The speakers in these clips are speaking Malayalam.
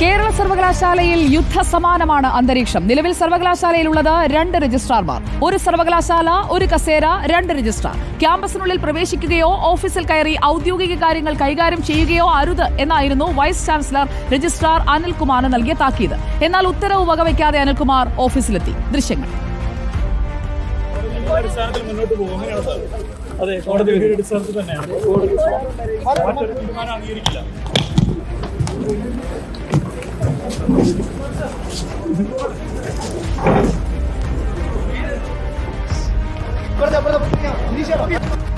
കേരള സർവകലാശാലയിൽ യുദ്ധസമാനമാണ് അന്തരീക്ഷം. നിലവിൽ സർവകലാശാലയിലുള്ളത് രണ്ട് രജിസ്ട്രാർമാർ. ഒരു സർവകലാശാല ഒരു കസേര രണ്ട് രജിസ്ട്രാർ. ക്യാമ്പസിനുള്ളിൽ പ്രവേശിക്കുകയോ ഓഫീസിൽ കയറി ഔദ്യോഗിക കാര്യങ്ങൾ കൈകാര്യം ചെയ്യുകയോ അരുത് എന്നായിരുന്നു വൈസ് ചാൻസലർ രജിസ്ട്രാർ അനിൽകുമാറിന് നൽകിയ താക്കീത്. എന്നാൽ ഉത്തരവ് വകവയ്ക്കാതെ അനിൽകുമാർ ഓഫീസിലെത്തി. ദൃശ്യങ്ങൾ. അതെ കോടതി തന്നെയാണ്. ¡Corta, corta, corta!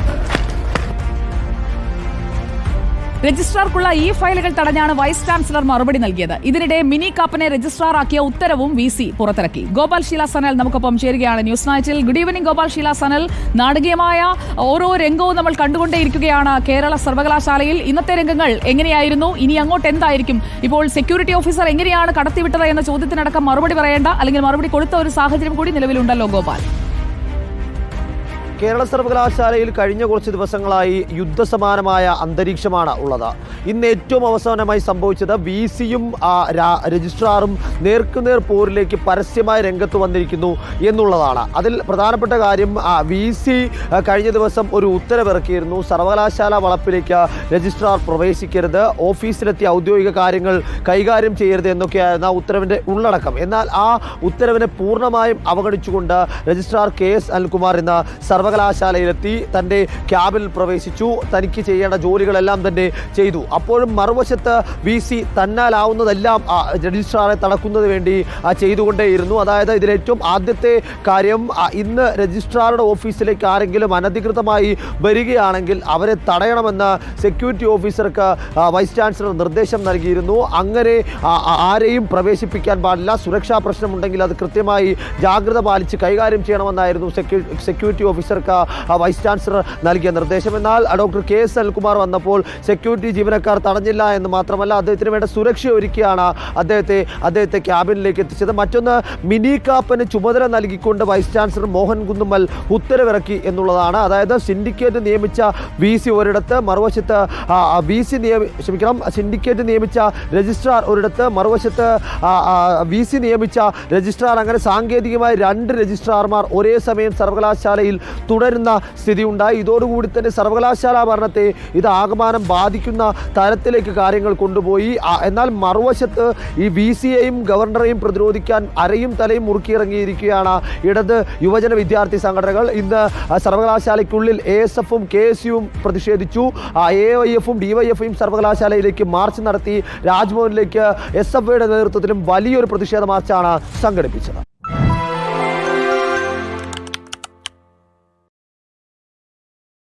രജിസ്ട്രാർക്കുള്ള ഈ ഫയലുകൾ തടഞ്ഞാണ് വൈസ് ചാൻസലർ മറുപടി നൽകിയത്. ഇതിനിടെ മിനി കാപ്പനെ രജിസ്ട്രാർ ആക്കിയ ഉത്തരവും വി സി പുറത്തിറക്കി. ഗോപാൽ ഷീല സനൽ നമുക്കൊപ്പം ചേരുകയാണ് ന്യൂസ് നൈറ്റിൽ. Good evening Gopal Sheela Sanal. നാടകീയമായ ഓരോ രംഗവും നമ്മൾ കണ്ടുകൊണ്ടേയിരിക്കുകയാണ് കേരള സർവകലാശാലയിൽ. ഇന്നത്തെ രംഗങ്ങൾ എങ്ങനെയായിരുന്നു? ഇനി അങ്ങോട്ട് എന്തായിരിക്കും? ഇപ്പോൾ സെക്യൂരിറ്റി ഓഫീസർ എങ്ങനെയാണ് കടത്തിവിട്ടത് എന്ന ചോദ്യത്തിനടക്കം മറുപടി പറയേണ്ട അല്ലെങ്കിൽ മറുപടി കൊടുത്ത ഒരു സാഹചര്യം കൂടി നിലവിലുണ്ടല്ലോ ഗോപാൽ. കേരള സർവകലാശാലയിൽ കഴിഞ്ഞ കുറച്ച് ദിവസങ്ങളായി യുദ്ധസമാനമായ അന്തരീക്ഷമാണ് ഉള്ളത്. ഇന്ന് ഏറ്റവും അവസാനമായി സംഭവിച്ചത് വി സിയും രജിസ്ട്രാറും നേർക്കുനേർ പോരിലേക്ക് പരസ്യമായി രംഗത്ത് വന്നിരിക്കുന്നു എന്നുള്ളതാണ്. അതിൽ പ്രധാനപ്പെട്ട കാര്യം വി സി കഴിഞ്ഞ ദിവസം ഒരു ഉത്തരവിറക്കിയിരുന്നു. സർവകലാശാല വളപ്പിലേക്ക് രജിസ്ട്രാർ പ്രവേശിക്കരുത് ഓഫീസിലെത്തി ഔദ്യോഗിക കാര്യങ്ങൾ കൈകാര്യം ചെയ്യരുത് എന്നൊക്കെയായിരുന്നു ആ ഉത്തരവിന്റെ ഉള്ളടക്കം. എന്നാൽ ആ ഉത്തരവിനെ പൂർണമായും അവഗണിച്ചുകൊണ്ട് രജിസ്ട്രാർ കെ എസ് അനിൽകുമാർ ഇന്ന് സർവകലാശാലയിലെത്തി തന്റെ ക്യാബിൽ പ്രവേശിച്ചു. തനിക്ക് ചെയ്യേണ്ട ജോലികളെല്ലാം തന്നെ ചെയ്തു. അപ്പോഴും മറുവശത്ത് വി സി തന്നാലാവുന്നതെല്ലാം രജിസ്ട്രാറെ തടക്കുന്നത് വേണ്ടി ചെയ്തുകൊണ്ടേയിരുന്നു. അതായത് ഇതിലേറ്റവും ആദ്യത്തെ കാര്യം ഇന്ന് രജിസ്ട്രാറുടെ ഓഫീസിലേക്ക് ആരെങ്കിലും അനധികൃതമായി വരികയാണെങ്കിൽ അവരെ തടയണമെന്ന് സെക്യൂരിറ്റി ഓഫീസർക്ക് വൈസ് ചാൻസലർ നിർദ്ദേശം നൽകിയിരുന്നു. അങ്ങനെ ആരെയും പ്രവേശിപ്പിക്കാൻ പാടില്ല. സുരക്ഷാ പ്രശ്നമുണ്ടെങ്കിൽ അത് കൃത്യമായി ജാഗ്രത പാലിച്ച് കൈകാര്യം ചെയ്യണമെന്നായിരുന്നു സെക്യൂ- സെക്യൂരിറ്റി ഓഫീസർക്ക് ആ, വൈസ് ചാൻസലർ നൽകിയ നിർദ്ദേശം. എന്നാൽ ഡോക്ടർ കെ എസ് അനിൽകുമാർ വന്നപ്പോൾ സെക്യൂരിറ്റി ജീവനക്കാർ തടഞ്ഞില്ല എന്ന് മാത്രമല്ല അദ്ദേഹത്തിന് വേണ്ട സുരക്ഷ ഒരുക്കിയാണ് അദ്ദേഹത്തെ അദ്ദേഹത്തെ ക്യാബിനിലേക്ക് എത്തിച്ചത്. മറ്റൊന്ന് മിനി കാപ്പന് ചുമതല നൽകിക്കൊണ്ട് വൈസ് ചാൻസലർ മോഹൻ കുന്നുമ്മൽ ഉത്തരവിറക്കി എന്നുള്ളതാണ്. അതായത് സിൻഡിക്കേറ്റ് നിയമിച്ച വി സി ഒരിടത്ത് മറുവശത്ത് വി സി നിയമി ക്ഷമിക്കണം സിൻഡിക്കേറ്റ് നിയമിച്ച രജിസ്ട്രാർ ഒരിടത്ത് മറുവശത്ത് വി സി നിയമിച്ച രജിസ്ട്രാർ അങ്ങനെ സാങ്കേതികമായി രണ്ട് രജിസ്ട്രാർമാർ ഒരേ സമയം സർവകലാശാലയിൽ തുടരുന്ന സ്ഥിതി ഉണ്ടായി ഇതോടുകൂടി തന്നെ സർവകലാശാല ഭരണത്തെ ഇത് ആകമാനം ബാധിക്കുന്ന തരത്തിലേക്ക് കാര്യങ്ങൾ കൊണ്ടുപോയി. എന്നാൽ മറുവശത്ത് ഈ വി സിയെയും ഗവർണറെയും പ്രതിരോധിക്കാൻ അരയും തലയും മുറുക്കിയിറങ്ങിയിരിക്കുകയാണ് ഇടത് യുവജന വിദ്യാർത്ഥി സംഘടനകൾ. ഇന്ന് സർവകലാശാലയ്ക്കുള്ളിൽ എ എസ് എഫും കെ എസ് യുവും പ്രതിഷേധിച്ചു. എ വൈ എഫും ഡി വൈ എഫും സർവകലാശാലയിലേക്ക് മാർച്ച് നടത്തി. രാജ്ഭവനിലേക്ക് എസ് എഫ് ഐയുടെ നേതൃത്വത്തിലും വലിയൊരു പ്രതിഷേധ മാർച്ചാണ് സംഘടിപ്പിച്ചത്.